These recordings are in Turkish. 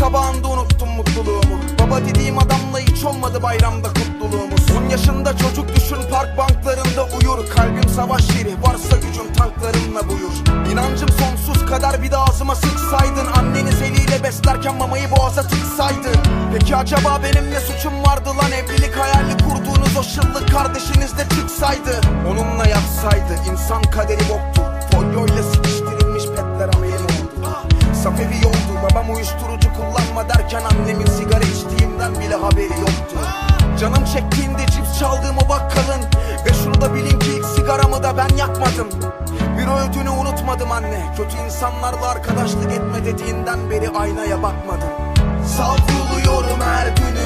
sabahında unuttum mutluluğumu. Baba dediğim adamla hiç olmadı bayramda kutluluğumuz 10 yaşında çocuk düşün park banklarında uyur. Kalbim savaş yeri varsa gücüm tanklarımla buyur. İnancım sonsuz kadar bir de ağzıma sıçsaydın Anneniz eliyle beslerken mamayı boğaza tıksaydı Peki acaba benim ne suçum vardı lan? Evlilik hayali kurduğunuz o şıllık kardeşiniz de çıksaydı Onunla yapsaydı insan kaderi boktu Canım çektiğinde cips çaldığım o bakkalın. Ve şunu da bilin ki ilk sigaramı da ben yakmadım. Bir öğüdünü unutmadım anne. Kötü insanlarla arkadaşlık etme dediğinden beri aynaya bakmadım. Savruluyorum her günün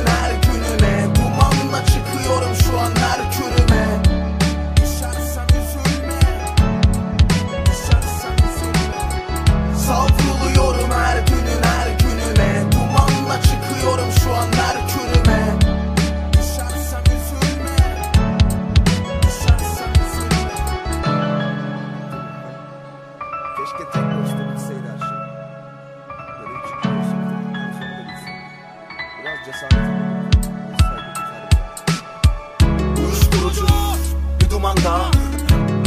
daha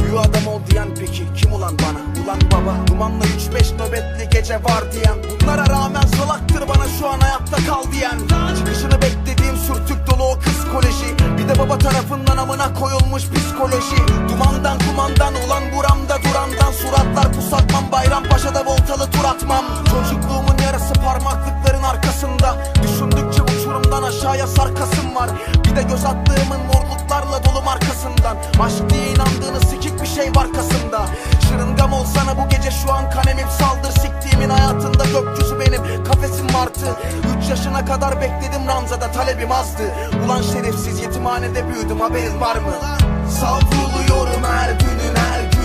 Büyü adam ol diyen peki kim ulan bana? Ulan baba dumanla 3-5 nöbetli gece var diyen. Bunlara rağmen salaktır bana şu an hayatta kal diyen. Çıkışını beklediğim sürtük dolu o kız koleji. Bir de baba tarafından amına koyulmuş psikoloji. Dumandan kumandan martı Üç yaşına kadar bekledim ranzada talebim azdı. Ulan şerefsiz yetimhanede büyüdüm haberin var mı? Savruluyorum her günün her